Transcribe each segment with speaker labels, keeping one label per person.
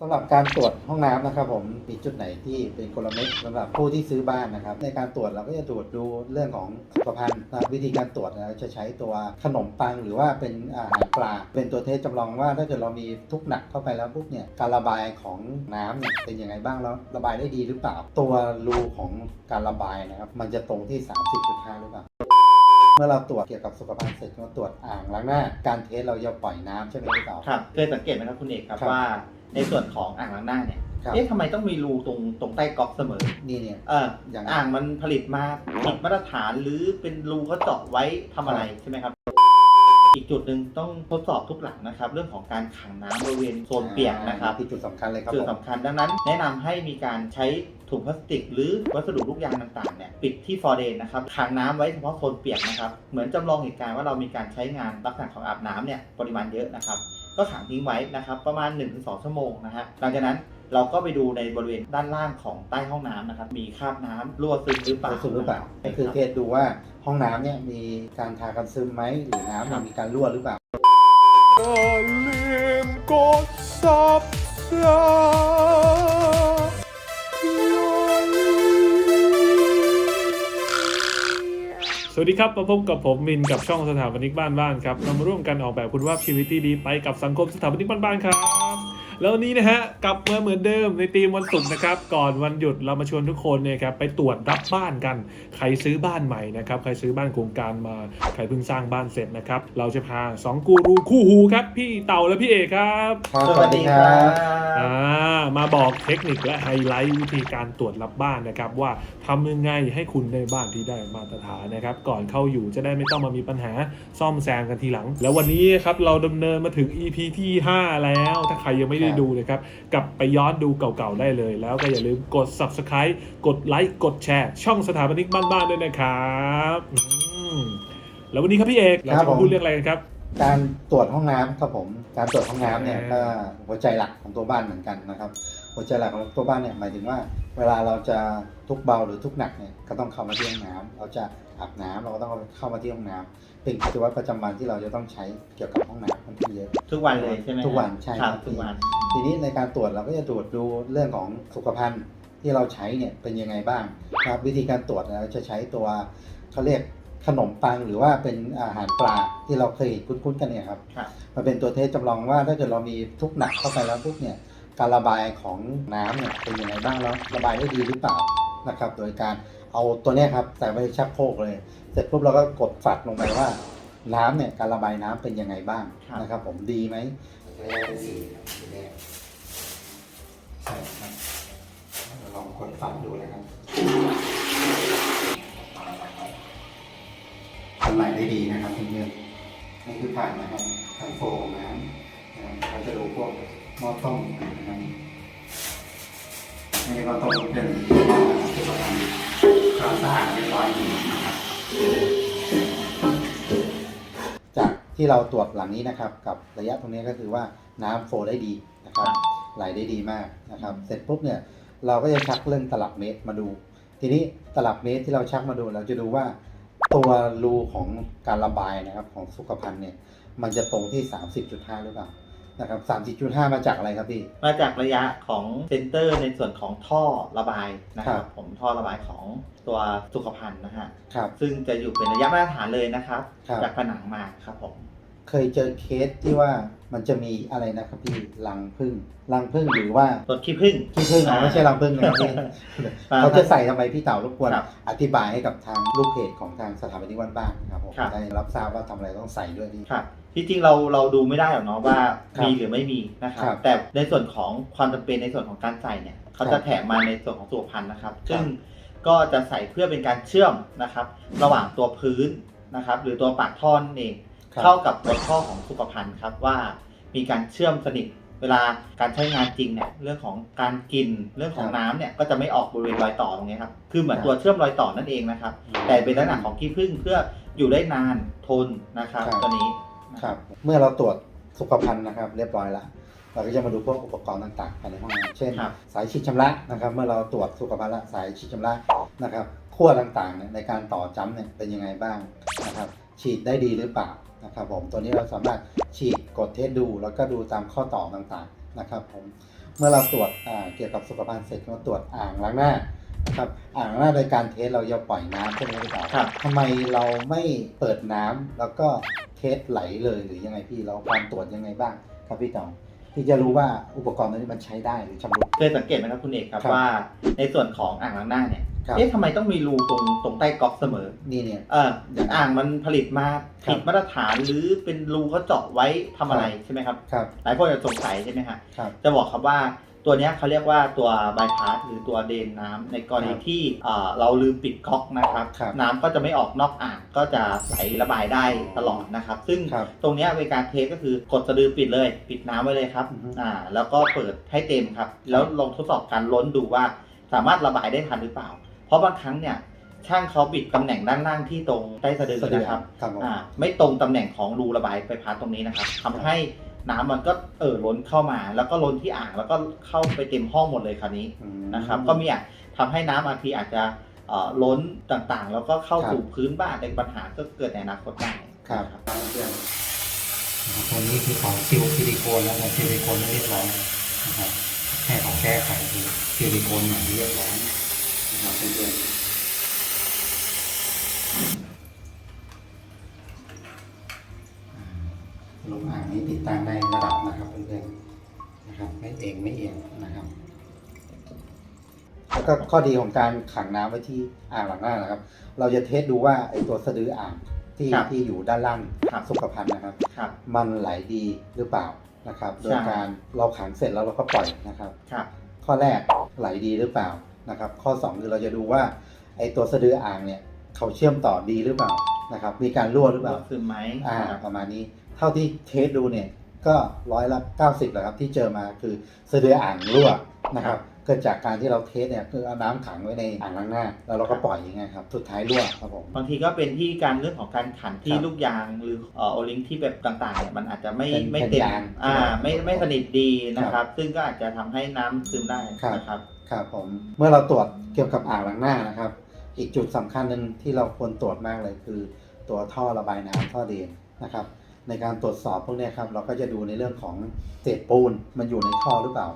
Speaker 1: สำหรับการตรวจห้องน้ำนะครับผมมีจุดไหนที่เป็นกลเม็ดสำหรับผู้ที่ซื้อบ้านนะครับ ในการตรวจเราก็จะตรวจดูเรื่องของสุขภัณฑ์นะวิธีการตรวจเราจะใช้ตัวขนมปังหรือว่าเป็นอาหารปลา เป็นตัวเทสจำลองว่าถ้าเกิดเรามีทุกหนักเข้าไปแล้วปุ๊บเนี่ยการระบายของน้ำเนี่ยเป็นยังไงบ้างแล้วระบายได้ดีหรือเปล่า ตัวรูของการระบายนะครับมันจะตรงที่ 30.5 หรือเปล่า เมื่อเราตรวจเกี่ยวกับสุขภาพเสร็จเราตรวจอ่างล้างหน้าการเทสเราจะปล่อยน้ำใช่ไหมพี่เต๋า
Speaker 2: ครับเคยสังเกตไหมครับคุณเอกครับ
Speaker 1: ครับ
Speaker 2: ว่าในส่วนของอ่างล้างหน้าเนี่ย
Speaker 1: ครับ
Speaker 2: เอ๊ะทำไมต้องมีรูตรงตรงใต้ก๊อกเสมอ
Speaker 1: นี่เนี่ย
Speaker 2: เออ
Speaker 1: อย่าง
Speaker 2: อ่างมันผลิตมาผิดมาตรฐานหรือเป็นรูเขาเจาะไว้ทำอะไรใช่ไหมครับ อีกจุดหนึ่งต้องทดสอบทุกหลังนะครับ เรื่องของการขังน้ำบริเวณโซนเปียกนะครับ
Speaker 1: ที่จุดสำคัญเลยครับ
Speaker 2: จุด
Speaker 1: ผม
Speaker 2: สำคัญดังนั้น แนะนำให้มีการใช้ถุงพลาสติก หรือวัสดุลูกยางต่างๆเนี่ยปิดที่ฟอร์เดนนะครับขังน้ำไว้เฉพาะโซนเปียกนะครับเหมือนจำลองเหตุการณ์ว่าเรามีการใช้งานลักษณะของอาบน้ำเนี่ยปริมาณเยอะนะครับ ก็ขังทิ้งไว้นะครับ ประมาณ 1-2 ชั่วโมงนะฮะหลังจากนั้นเราก็ไปดูในบริเวณด้านล่างของใต้ห้องน้ำนะครับ มีคราบน้ำรั่วซึมหรือเปล่า
Speaker 1: รู้สึกหรือเปล่า
Speaker 2: ใช่
Speaker 1: ก็คือ
Speaker 2: รับ
Speaker 1: เทสดูว่า ห้องน้ำเนี่ยมีการทากันซึมไหมหรือน้ำเนี่ยมีการรั่วหรือเปล่า
Speaker 3: อย่าลืมกด subscribe
Speaker 4: สวัสดีครับ มาพบกับผมมินกับช่องสถาปนิกบ้านบ้านครับเรามาร่วมกันออกแบบคุณภาพชีวิตที่ดีไปกับสังคมสถาปนิกบ้านบ้านครับ แล้ววันนี้นะฮะกลับมาเหมือนเดิมในทีมวันศุกร์นะครับ ก่อนวันหยุดเรามาชวนทุกคนเนี่ยครับไปตรวจรับบ้านกัน ใครซื้อบ้านใหม่นะครับใครซื้อบ้านโครงการมาใครเพิ่งสร้างบ้านเสร็จนะครับเราจะพาสองกูรูคู่หูครับพี่เต่าและพี่เอกครับ
Speaker 1: ครับ
Speaker 2: สวัสดีครั
Speaker 4: อ่า
Speaker 2: บ
Speaker 4: มาบอกเทคนิคและไฮไลท์วิธีการตรวจรับบ้านนะครับ ว่าทำยังไงให้คุณได้บ้านที่ได้มาตรฐานนะครับ ก่อนเข้าอยู่จะได้ไม่ต้องมามีปัญหาซ่อมแซมกันทีหลัง แล้ววันนี้ครับเราดำเนินมาถึง EP ที่ 5 แล้วถ้าใครยังไม่ได้ดูนะครับกลับไปย้อนดูเก่าๆได้เลย แล้วก็อย่าลืมกด Subscribe กดไลค์กดแชร์ ช่องสถาปนิกบ้านๆด้วยนะครับอืมแล้ววันนี้ครับพี่เอกเรา
Speaker 1: ครับ
Speaker 4: จะ
Speaker 1: ผม
Speaker 4: มาพูดเรื่องอะไรกันครับ
Speaker 1: การตรวจห้องน้ำครับผม การตรวจห้องน้ำเนี่ย
Speaker 4: อ่า
Speaker 1: ก็หัวใจหลักของตัวบ้านเหมือนกันนะครับ หัวใจหลักของตัวบ้านเนี่ยหมายถึงว่า เวลาเราจะทุกเบาหรือทุกหนักเนี่ยก็ต้องเข้ามาที่ห้องน้ำเราจะอาบน้ำเราก็ต้องเข้ามาที่ห้องน้ำเป็นกิจวัตรประจำวันที่เราจะต้องใช้เกี่ยวกับห้องน้ำค่อนข้างเยอะ
Speaker 2: ทุกวันเลยใช่ไหม
Speaker 1: ทุกวันใช่
Speaker 2: ครับ
Speaker 1: ครับ
Speaker 2: ทุกวัน
Speaker 1: ทีนี้ในการตรวจเราก็จะตรวจดูเรื่องของสุขภัณฑ์ที่เราใช้เนี่ยเป็นยังไงบ้างนะครับวิธีการตรวจเราจะใช้ตัวเขาเรียกขนมปังหรือว่าเป็นอาหารปลาที่เราเคยคุ้นๆกันเนี่ยครับ
Speaker 2: ครับ
Speaker 1: มันเป็นตัวเทสจำลองว่าถ้าเกิดเรามีทุกหนักเข้าไปแล้วปุ๊บเนี่ย การระบายของน้ำเนี่ยเป็นยังไงบ้างแล้วระบายได้ดีหรือเปล่านะครับ โดยการเอาตัวเนี้ยครับใส่ไว้ในชักโครกเลย เสร็จปุ๊บเราก็กดฝัดลงไปว่า น้ำเนี่ยการระบายน้ำเป็นยังไงบ้าง
Speaker 2: ครับ
Speaker 1: นะครับ ผมดีไหมแรกเป็นสีครับสีแรกใช่ครับลองกดฝัดดูนะครับทำลายได้ดีนะครับเพื่อนๆนี่คือผ่านนะครับผ่านโฟของน้ำนะครับเราจะดูพวก หม้อต้มนะครับนี่ก็ต้มเป็นสุขภัณฑ์ความสะอาดเรียบร้อยดีนะครับจากที่เราตรวจหลังนี้นะครับ กับระยะตรงนี้ก็คือว่าน้ำโฟได้ดีนะครับ ไหลได้ดีมากนะครับ เสร็จปุ๊บเนี่ยเราก็จะชักเรื่องตลับเมตรมาดู ทีนี้ตลับเมตรที่เราชักมาดู เราจะดูว่าตัวรูของการระบายนะครับของสุขภัณฑ์เนี่ย มันจะตรงที่ 30.5 หรือเปล่า นะครับ30.5มาจากอะไรครับพี่
Speaker 2: มาจากระยะของเซนเตอร์ในส่วนของท่อระบายนะค
Speaker 1: ครั
Speaker 2: รับ
Speaker 1: บ
Speaker 2: ผมท่อระบายของตัวสุขภัณฑ์นะฮะ
Speaker 1: ครับ
Speaker 2: ซึ่งจะอยู่เป็นระยะมาตรฐานเลยนะครับ
Speaker 1: ครับ
Speaker 2: จากผนังมาครับผม
Speaker 1: เคยเจอเคสที่ว่ามันจะมีอะไรนะครับพี่รังผึ้งรังผึ้งหรือว่า
Speaker 2: ตัวขี้ผึ้ง
Speaker 1: ที่พึ่งอ๋อไม่ใช่รังผึ้งนะครับพี่
Speaker 2: อ่า
Speaker 1: เขาจะใส่ทำไมพี่เต่ารบกวน
Speaker 2: ครับ
Speaker 1: อธิบายให้กับทางลูกเพจของทางสถาบันนิวันบ้านนะครับผม
Speaker 2: ครับ
Speaker 1: ได้รับทราบว่าทำอะไรต้องใส่ด้วยนี่
Speaker 2: ครับ ที่จริงเราเราดูไม่ได้หรอกเนาะว่า
Speaker 1: ครับ
Speaker 2: มีหรือไม่มีนะครับ
Speaker 1: ครับ
Speaker 2: แต่ในส่วนของความจำเป็นในส่วนของการใส่เนี่ยเขา
Speaker 1: ครั
Speaker 2: จะ
Speaker 1: บ
Speaker 2: แถมมาในส่วนของสุขภัณฑ์นะครับ
Speaker 1: ครับ
Speaker 2: ซึ่งก็จะใส่เพื่อเป็นการเชื่อมนะครับ ระหว่างตัวพื้นนะครับ หรือตัวปากท่อนั่นเอง
Speaker 1: ครับ
Speaker 2: เข้ากับตัวท่อของสุขภัณฑ์ครับว่ามีการเชื่อมสนิทเวลาการใช้งานจริงเนี่ยเรื่องของการกินเรื่องของน้ำเนี่ยก็จะไม่ออกบริเวณรอยต่อตรงนี้ครับคือเหมือนตัวเชื่อมรอยต่อนั่นเองนะครับ แต่เป็นลักษณะของขี้ผึ้งเพื่ออยู่ได้นานทนนะครับ
Speaker 1: ครับ
Speaker 2: ตัวนี้
Speaker 1: ครับ เมื่อเราตรวจสุขภัณฑ์นะครับเรียบร้อยแล้วเราก็จะมาดูพวกอุปกรณ์ต่างๆภายในห้องน้ำเช่น
Speaker 2: ครับ
Speaker 1: สายฉีดชำระนะครับ เมื่อเราตรวจสุขภัณฑ์แล้วสายฉีดชำระนะครับขั้วต่างๆเนี่ยในการต่อจ้ำเนี่ยเป็นยังไงบ้างนะครับฉีดได้ดีหรือเปล่านะครับผมตัวนี้เราสามารถฉีดกดเทสดู แล้วก็ดูตามข้อต่อต่างๆนะครับผมเมื่อเราตรวจอ่าเกี่ยวกับสุขภัณฑ์เสร็จเราตรวจอ่างล้างหน้านะครับอ่างล้างหน้าโดยการเทสเราจะปล่อยน้ำใช่ไหมพี่เต๋า
Speaker 2: ครับ
Speaker 1: ทำไมเราไม่เปิดน้ำแล้วก็ เทสไหลเลยหรือยังไงพี่เราการตรวจยังไงบ้างครับพี่เต๋าที่จะรู้ว่าอุปกรณ์ตัวนี้มันใช้ได้หรือชำรุด
Speaker 2: เคยสังเกตไหมครับคุณเอกครับ
Speaker 1: ครับ
Speaker 2: ว่าในส่วนของอ่างล้างหน้าเนี่ย
Speaker 1: ครับ
Speaker 2: เอ๊ะทำไมต้องมีรูตรงตรงใต้ก๊อกเสมอ
Speaker 1: นี่เนี่ย
Speaker 2: เอออ่างมันผลิตมา
Speaker 1: ครับ
Speaker 2: ผิดมาตรฐานหรือเป็นรูเขาเจาะไว้ทำอะไรใช่ไหมครับ
Speaker 1: ครับ
Speaker 2: หลายคนจะสงสัยใช่ไหมฮะ
Speaker 1: ครับ
Speaker 2: จะบอกครับว่า ตัวเนี้ยเขาเรียกว่าตัวบายพาสหรือตัวเดนน้ำในกรณี
Speaker 1: ครับ
Speaker 2: ที่เอ่อเราลืมปิดก๊อกนะครับ
Speaker 1: ครับ
Speaker 2: น้ำก็จะไม่ออกนอกอ่างก็จะไหลระบายได้ตลอดนะครับ ซึ่ง
Speaker 1: ครับ
Speaker 2: ตรงเนี้ยเวลาการเทสก็คือกดสะดือปิดเลย ปิดน้ำไว้เลยครับ
Speaker 1: อือฮึ
Speaker 2: อ่าแล้วก็เปิดให้เต็มครับ แล้วลองทดสอบการล้นดูว่าสามารถระบายได้ทันหรือเปล่า เพราะบางครั้งเนี่ยช่างเขาบิดตำแหน่งด้านล่างที่ตรงใต้สะดือนะครับ
Speaker 1: ครับผม
Speaker 2: อ่าไม่ตรงตำแหน่งของรูระบายไฟฟ้าตรงนี้นะครับทำให้ น้ำมันก็เอ่อล้นเข้ามา แล้วก็ล้นที่อ่างแล้วก็เข้าไปเต็มห้องหมดเลยคราวนี้
Speaker 1: อืม
Speaker 2: นะครับ ก็มีอาจทำให้น้ำบางทีอาจจะเอ่อล้นต่างๆ แล้วก็เข้า
Speaker 1: ครับ
Speaker 2: สู่พื้นบ้านเป็นปัญหาก็เกิดในอนาคตได้
Speaker 1: ครับ
Speaker 2: นะ
Speaker 1: เพื่อนตัวนี้คือของซิลซิลิโคนแล้วนะซิลิโคนเรียบร้อยนะครับแค่ของแก้ไขคือซิลิโคนใหม่เรียบร้อยนะครับเพื่อนๆลงอ่างนี้ติดตั้งได้ระดับนะครับ เพื่อนๆนะครับไม่เองไม่เอียงนะครับแล้วก็ข้อดีของการขังน้ำไว้ที่อ่างหลังหน้านะครับ เราจะเทสดูว่าไอตัวสะดืออ่างที่
Speaker 2: ครับ
Speaker 1: ที่อยู่ด้านล่าง
Speaker 2: ครับ
Speaker 1: สุขภัณฑ์นะครับ
Speaker 2: ครับ
Speaker 1: มันไหลดีหรือเปล่านะครับ โดย
Speaker 2: ใช่
Speaker 1: การเราขังเสร็จแล้วเราก็ปล่อยนะครับ
Speaker 2: ครับ
Speaker 1: ข้อแรกไหลดีหรือเปล่านะครับ ข้อ 2 คือเราจะดูว่าไอตัวสะดืออ่างเนี่ยเขาเชื่อมต่อดีหรือเปล่านะครับ มีการรั่วหรือเปล่า
Speaker 2: ซึมไหม
Speaker 1: อ่า
Speaker 2: ครับ
Speaker 1: ประมาณนี้ เท่าที่เทสดูเนี่ย ก็ร้อยละ 90แหละครับที่เจอมาคือสะดืออ่างรั่วนะครับเกิดจากการที่เราเทสเนี่ยคือเอาน้ำขังไว้ในอ่างล้างหน้า แล้วเราก็ปล่อยยังไงครับสุดท้ายรั่วครับผม
Speaker 2: บางทีก็เป็นที่การเรื่องของการขันที่
Speaker 1: ครับ
Speaker 2: ลูกยางหรือเอ่อโอลิงที่แบบต่างๆเนี่ยมันอาจจะไม่
Speaker 1: เป็น
Speaker 2: ไม่
Speaker 1: เป็น
Speaker 2: เต็ม
Speaker 1: ยาง
Speaker 2: อ่า
Speaker 1: ครับ
Speaker 2: ไม่ไม่สนิทดีนะครับ ซึ่งก็อาจจะทำให้น้ำซึมได้
Speaker 1: ครับ
Speaker 2: นะครับ
Speaker 1: ครับผมเมื่อเราตรวจเกี่ยวกับอ่างล้างหน้านะครับ อีกจุดสำคัญหนึ่งที่เราควรตรวจมากเลยคือ ตัวท่อระบายน้ำท่อเดนนะครับ ในการตรวจสอบพวกเนี้ยครับเราก็จะดูในเรื่องของเศษปูนมันอยู่ในท่อหรือเปล่า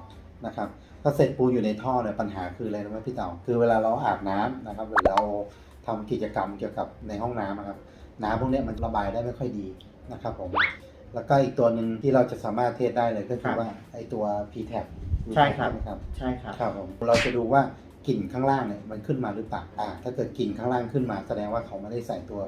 Speaker 1: นะครับถ้าเศษปูนอยู่ในท่อเนี่ยปัญหาคืออะไรรู้ไหมพี่เต่าคือเวลาเราอาบน้ำนะครับหรือเราทำกิจกรรมเกี่ยวกับในห้องน้ำนะครับน้ำพวกเนี้ยมันระบายได้ไม่ค่อยดีนะครับผมแล้วก็อีกตัวหนึ่งที่เราจะสามารถเทสได้เลยก็คือว่าไอตัว p t a p
Speaker 2: ใช่ครับ
Speaker 1: ครับ
Speaker 2: ใช่ครับ
Speaker 1: ครับผมเราจะดูว่ากลิ่นข้างล่างเนี่ยมันขึ้นมาหรือเปล่าอ่าถ้าเกิดกลิ่นข้างล่างขึ้นมาแสดงว่าเขาไม่ได้ใส่ตัว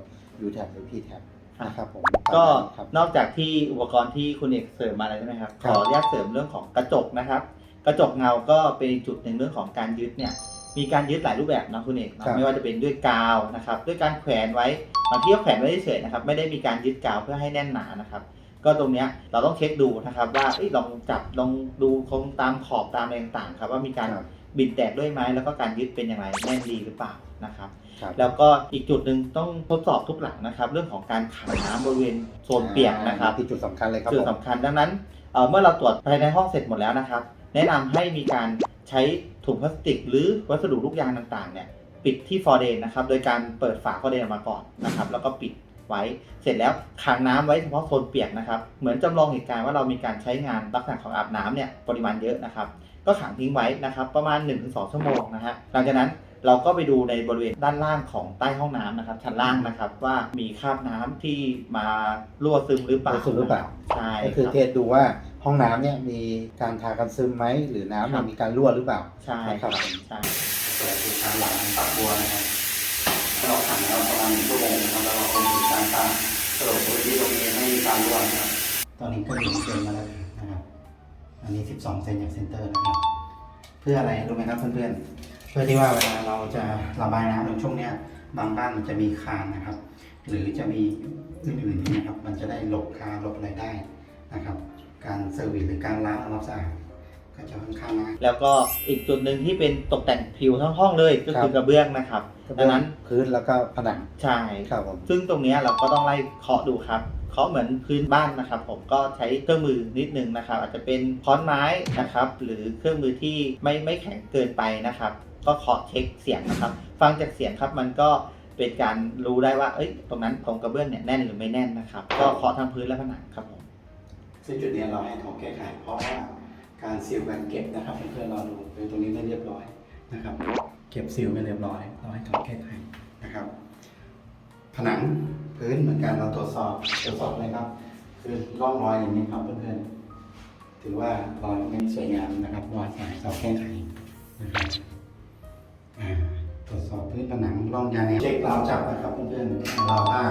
Speaker 1: u t a b หรือ p t a b นะครับผม
Speaker 2: ก็
Speaker 1: ครับ
Speaker 2: นอกจากที่อุปกรณ์ที่คุณเอกเสริมมาแล้วใช่ไหมครับ
Speaker 1: ครั
Speaker 2: ข
Speaker 1: บ
Speaker 2: ออนุญาตเสริมเรื่องของกระจกนะครับ กระจกเงาก็เป็นอีกจุดหนึ่งเรื่องของการยึดเนี่ย มีการยึดหลายรูปแบบนะคุณเอกเนอะ
Speaker 1: ครับ
Speaker 2: ไม่ว่าจะเป็นด้วยกาวนะครับ ด้วยการแขวนไว้บางทีก็แขวนไว้เฉยๆนะครับ ไม่ได้มีการยึดกาวเพื่อให้แน่นหนานะครับ ก็ตรงเนี้ยเราต้องเช็คดูนะครับ ว่าเอ้ยลองจับลองดูคงตามขอบตามอะไรต่างๆครับ ว่ามีการ
Speaker 1: ครับ
Speaker 2: บิดแตกด้วยไหมแล้วก็การยึดเป็นยังไงแน่นดีหรือเปล่านะครับ
Speaker 1: ครับ
Speaker 2: แล้วก็อีกจุดหนึ่งต้องทดสอบทุกหลังนะครับ เรื่องของการขังน้ำบริเวณโซนเปียกนะครับ
Speaker 1: ที่จุดสำคัญเลยครับ
Speaker 2: จุด
Speaker 1: ผม
Speaker 2: สำคัญดังนั้นเอ่อเมื่อเราตรวจภายในห้องเสร็จหมดแล้วนะครับ แนะนำให้มีการใช้ถุงพลาสติก หรือวัสดุลูกยางต่างๆเนี่ยปิดที่ฟอร์เดนนะครับ โดยการเปิดฝาฟอร์เดนออกมาก่อนนะครับ แล้วก็ปิดไว้เสร็จแล้วขังน้ำไว้เฉพาะโซนเปียกนะครับ เหมือนจำลองเหตุการณ์ว่าเรามีการใช้งานลักษณะของอาบน้ำเนี่ยปริมาณเยอะนะครับ ก็ขังทิ้งไว้นะครับประมาณ 1-2 ชั่วโมงนะฮะหลังจากนั้นเราก็ไปดูในบริเวณด้านล่างของใต้ห้องน้ำนะครับชั้นล่างนะครับว่ามีคราบน้ำที่มารั่วซึมหรือเปล่า
Speaker 1: รั่วซึมหรือเปล่า
Speaker 2: ใช่
Speaker 1: ก็คือ
Speaker 2: รับ
Speaker 1: เทสดูว่าห้องน้ำเนี่ยมีการทากันซึมไหมหรือน้ำ
Speaker 2: ครั
Speaker 1: มัน
Speaker 2: บ
Speaker 1: มีการรั่วหรือเปล่า
Speaker 2: ใช่ครับ
Speaker 1: ครับ
Speaker 2: ใช่
Speaker 1: เปิดดูการหลังฝักบัวนะครับเราขังแล้วประมาณหนึ่งชั่วโมงนะครับแล้วเราคงดูการตาสรุปบริเวณตรงนี้ไม่มีการรั่วนะครับตอนนี้ก็อยู่เกินมาแล้วนะครับ อันนี้ 12 เซนจากเซนเตอร์นะครับ เพื่ออะไรรู้ไหมครับเพื่อนๆ เพื่อที่ว่าเวลาเราจะระบายน้ำในช่วงเนี้ยบางบ้านมันจะมีคานนะครับ หรือจะมีอื่นๆนี่นะครับ มันจะได้หลบคาหลบอะไรได้นะครับ การเซอร์วิสหรือการล้างทำความสะอาดก็จะค่อนข้างง่าย
Speaker 2: แล้วก็อีกจุดหนึ่งที่เป็นตกแต่งผิวทั้งห้องเลยก็คือกระเบื้องนะครับดังนั้น
Speaker 1: พื้นแล้วก็ผนัง
Speaker 2: ใช่
Speaker 1: ครับผม
Speaker 2: ซึ่งตรงเนี้ยเราก็ต้องไล่เคาะดูครับ เคาะเหมือนพื้นบ้านนะครับ ผมก็ใช้เครื่องมือนิดนึงนะครับ อาจจะเป็นค้อนไม้นะครับ หรือเครื่องมือที่ไม่ไม่แข็งเกินไปนะครับ ก็เคาะเช็คเสียงนะครับ ฟังจากเสียงครับมันก็เป็นการรู้ได้ว่า เอ้ย ตรงนั้นตรงกระเบื้องเนี่ยแน่นหรือไม่แน่นนะครับ ก็เคาะทั้งพื้นและผนังครับผม
Speaker 1: ซึ่งจุดนี้เราให้เขาแก้ไขเพราะว่าการซีลการเก็บนะครับเพื่อนๆเราดูตรงนี้ไม่เรียบร้อยนะครับ เก็บซีลไม่เรียบร้อย เราให้เขาแก้ไขนะครับ ผนัง พื้นเหมือนกันเราตรวจสอบตรวจสอบเลยครับ คือร่องรอยอย่างนี้ครับเพื่อนๆถือว่ารอยไม่สวยงามนะครับรอยสายเราแก้ไขนะครับตรวจสอบพื้นผนังร่องยางเช็คราวจับนะครับเพื่อนๆราวผ้า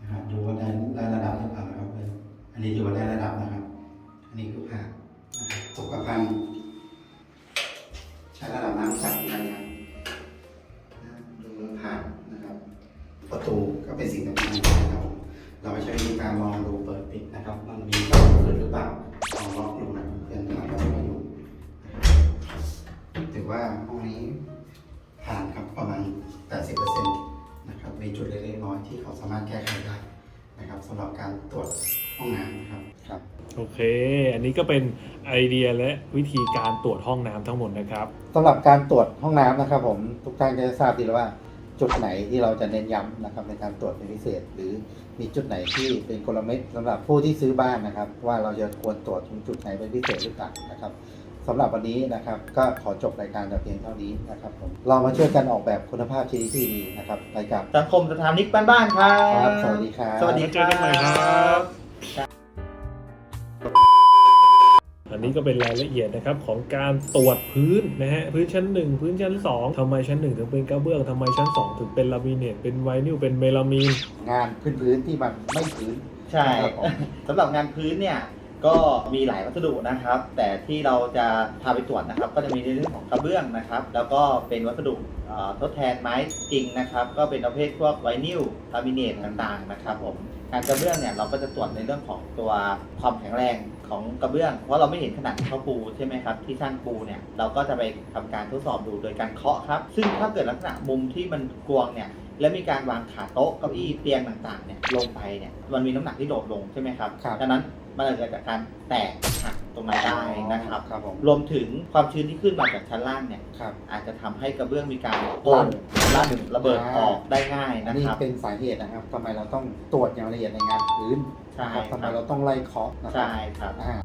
Speaker 1: นะครับดูว่าได้ได้ระดับหรือเปล่าครับเพื่อนอันนี้ถือว่าได้ระดับนะครับ อันนี้คือผ้านะครับสุขภัณฑ์ใช้ระดับน้ำจับนะ เป็นสิ่งสำคัญนะครับผมเราไม่ใช้วิธีการลองดูเปิดปิดนะครับมันมีการเปิดหรือเปล่าลองล็อกดูนะเพื่อนๆเราไม่อยู่นะครับถือว่าห้องนี้ผ่านครับประมาณ 80%นะครับมีจุดเล็กๆน้อยๆที่เขาสามารถแก้ไขได้นะครับสำหรับการตรวจห้องน้ำนะครับครับ
Speaker 4: โอเค อันนี้ก็เป็นไอเดียและวิธีการตรวจห้องน้ำทั้งหมดนะครับ
Speaker 1: สำหรับการตรวจห้องน้ำนะครับผมทุกท่านก็จะทราบดีแล้วว่า จุดไหนที่เราจะเน้นย้ำนะครับในการตรวจเป็นพิเศษ หรือมีจุดไหนที่เป็นกลเม็ดสำหรับผู้ที่ซื้อบ้านนะครับ ว่าเราจะควรตรวจตรงจุดไหนเป็นพิเศษหรือเปล่านะครับสำหรับวันนี้นะครับก็ขอจบรายการแต่เพียงเท่านี้นะครับผมเรามาช่วยกันออกแบบคุณภาพชีวิตที่ดีนะครับรายการ
Speaker 2: สังคมสถานิกบ้านๆครับ
Speaker 1: ครับสวัสดีครับ
Speaker 2: สวัสดี
Speaker 4: เจอกันใหม่ครับ อันนี้ก็เป็นรายละเอียดนะครับของการตรวจพื้นนะฮะพื้นชั้น 1 พื้นชั้น 2ทำไมชั้น 1 ถึงเป็นกระเบื้องทำไมชั้น 2 ถึงเป็นลามิเนตเป็นไวนิลเป็นเมลามีน
Speaker 1: งานพื้นๆที่มันไม่พื้น
Speaker 2: ใช่
Speaker 1: ครับผม
Speaker 2: สำหรับงานพื้นเนี่ยก็มีหลายวัสดุนะครับ แต่ที่เราจะพาไปตรวจนะครับ ก็จะมีในเรื่องของกระเบื้องนะครับ แล้วก็เป็นวัสดุเอ่อทดแทนไม้จริงนะครับ ก็เป็นประเภทพวกไวนิลลามิเนตต่างๆนะครับผม การกระเบื้องเนี่ยเราก็จะตรวจในเรื่องของตัวความแข็งแรงของกระเบื้อง เพราะเราไม่เห็นขนาดที่เขาปูใช่ไหมครับที่ช่างปูเนี่ยเราก็จะไปทำการทดสอบดูโดยการเคาะครับ ซึ่งถ้าเกิดลักษณะมุมที่มันกวงเนี่ยแล้วมีการวางขาโต๊ะเก้าอี้เตียงต่างๆเนี่ยลงไปเนี่ยมันมีน้ำหนักที่โดดลงใช่ไหมครับ
Speaker 1: ครับ
Speaker 2: ดังนั้นมันอาจจะเกิดจากการแตกหัก ตรงนั้นได้นะครับ
Speaker 1: ครับผม
Speaker 2: รวมถึงความชื้นที่ขึ้นมาจากชั้นล่างเนี่ย
Speaker 1: ครับ
Speaker 2: อาจจะทำให้กระเบื้องมีการโป่งลั่นระเบิดออกได้ง่าย
Speaker 1: อัน
Speaker 2: นะ
Speaker 1: นี้
Speaker 2: ครับ
Speaker 1: เป็นสาเหตุนะครับทำไมเราต้องตรวจอย่างละเอียดในงานพื้น
Speaker 2: ใช่
Speaker 1: นะครับทำไม
Speaker 2: ครับ
Speaker 1: เราต้องไล่เคาะนะครั
Speaker 2: ใช่ครับ
Speaker 1: อ่า